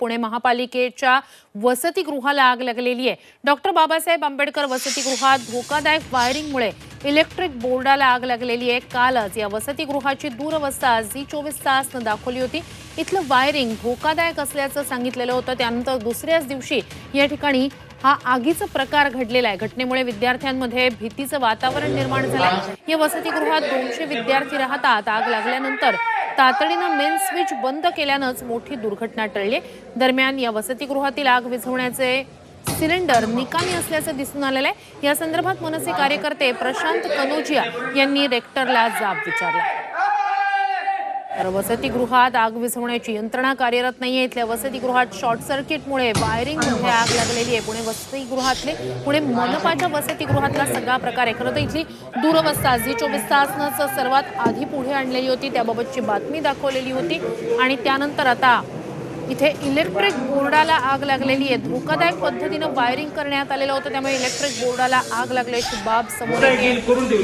पुणे महापालिकेच्या वसतिगृहाला आग लागलेली आहे. डॉक्टर बाबासाहेब आंबेडकर वसतिगृहात धोकादायक वायरिंगमुळे इलेक्ट्रिक बोर्डाला आग लागलेली आहे. कालच या वसतिगृहाची दूरवस्था झी चोवीस तासनं दाखवली होती. इथलं वायरिंग धोकादायक असल्याचं सांगितलेलं होतं. त्यानंतर दुसऱ्याच दिवशी या ठिकाणी हा आगीचा प्रकार घडलेला आहे. घटनेमुळे विद्यार्थ्यांमध्ये भीतीचं वातावरण निर्माण झालं या वसतिगृहात दोनशे विद्यार्थी राहतात. आग लागल्यानंतर तातडीनं मेन स्विच बंद केल्यानंच मोठी दुर्घटना टळली. दरम्यान या वसतिगृहातील आग विझवण्याचे सिलेंडर निकामी असल्याचं दिसून आलेलं आहे. या संदर्भात मनसे कार्यकर्ते प्रशांत कनोजिया यांनी रेक्टरला जाब विचारला. तर वसतिगृहात आग विझवण्याची यंत्रणा कार्यरत नाहीये. इथल्या वसतिगृहात शॉर्ट सर्किटमुळे वायरिंगमध्ये आग लागलेली आहे. पुणे वसतिगृहातले पुणे मनपाच्या वसतिगृहातला सगळा प्रकार आहे. खरं तर इथली दूरवस्था झी चोवीस तासनंच सर्वात आधी पुढे आणलेली होती. त्याबाबतची बातमी दाखवलेली होती. आणि त्यानंतर आता इथे इलेक्ट्रिक बोर्डाला आग लागलेली आहे. धोकादायक पद्धतीनं वायरिंग करण्यात आलेलं होतं त्यामुळे इलेक्ट्रिक बोर्डाला आग लागल्याची बाब समोर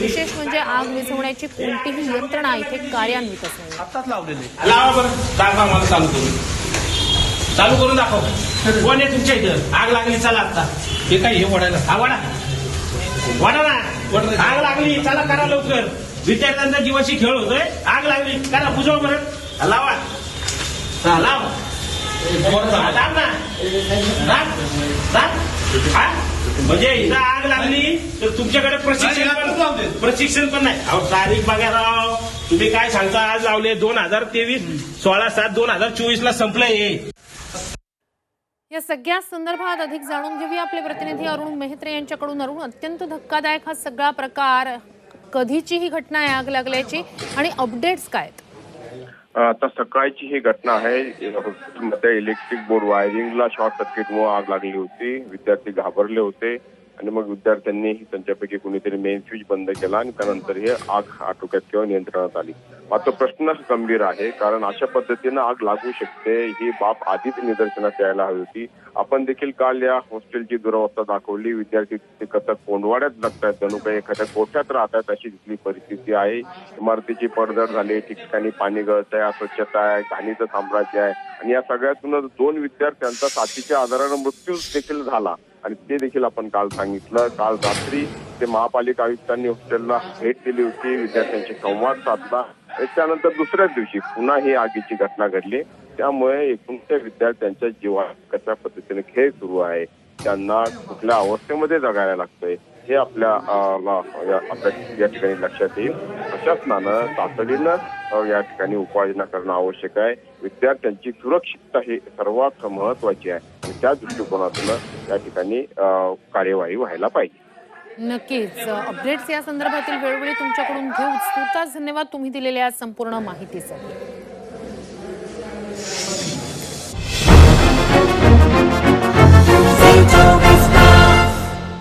विशेष म्हणजे आग विझवण्याची कोणतीही यंत्रणा इथे कार्यान्वितच मला चालू करून. चालू करून दाखव. कोण आहे तुमच्या इथं? आग लागली चला आता. हे काय हे वडायला? हा वडा? वडा ना? आग लागली चला करा लवकर. विद्यार्थ्यांचा जीवाशी खेळ होतोय. आग लागली करा बुजवा बरं. लावा. लाव हा, दाब ना दाब. दाब. हा? म्हणजे इथं आग लागली तर तुमच्याकडे प्रशिक्षण पण प्रशिक्षण पण नाही. अहो तारीख बघा राव. तुम्ही काय सांगता? आज लावले दोन हजार तेवीस सोळा सात दोन हजार चोवीस ला संपलंय हे. या सगळ्या संदर्भात अधिक जाणून घेऊया आपले प्रतिनिधी अरुण मेहत्रे यांच्याकडून. अरुण अत्यंत धक्कादायक हा सगळा प्रकार. कधीची ही घटना आहे आग लागल्याची? आणि अपडेट्स काय आहेत? आता सकाळची ही घटना आहे. हॉस्पिटलमध्ये इलेक्ट्रिक बोर्ड वायरिंगला शॉर्ट सर्किटमुळे आग लागली होती. विद्यार्थी घाबरले होते. आणि मग विद्यार्थ्यांनी त्यांच्यापैकी कुणीतरी मेन स्विच बंद केला आणि त्यानंतर हे आग आटोक्यात किंवा नियंत्रणात आली. मात्र प्रश्न गंभीर आहे कारण अशा पद्धतीनं आग लागू शकते ही बाब आधीच निदर्शनास यायला हवी होती. आपण देखील काल या हॉस्टेलची दुरावस्था दाखवली. विद्यार्थी तिथे कसं कोंडवाड्यात जगतायत. जणू काही एखाद्या कोठ्यात राहतात अशी तिथली परिस्थिती आहे. इमारतीची पडझड झाली. ठिकठिकाणी पाणी गळत आहे अस्वच्छता आहे. घाणीचं साम्राज्य आहे. आणि या सगळ्यातूनच दोन विद्यार्थ्यांचा साथीच्या आजारानं मृत्यू देखील झाला. आणि ते देखील आपण काल सांगितलं. काल रात्री ते महापालिका आयुक्तांनी हॉस्टेलला भेट दिली होती. विद्यार्थ्यांशी संवाद साधला. त्यानंतर दुसऱ्याच दिवशी पुन्हा ही आगीची घटना घडली. त्यामुळे एकूण त्या विद्यार्थ्यांच्या जीवात कशा पद्धतीने खेळ सुरू आहे त्यांना कुठल्या अवस्थेमध्ये जगायला लागतंय हे आपल्या आपल्या या ठिकाणी लक्षात येईल. प्रशासनानं तातडीनं या ठिकाणी उपाययोजना करणं आवश्यक आहे. विद्यार्थ्यांची सुरक्षितता ही सर्वात महत्वाची आहे. आणि त्या दृष्टिकोनातून या ठिकाणी कार्यवाही व्हायला पाहिजे. नक्कीच. अपडेट्स या संदर्भातील वेळोवेळी तुमच्याकडून घेऊ धन्यवाद तुम्ही दिलेल्या संपूर्ण माहितीसाठी.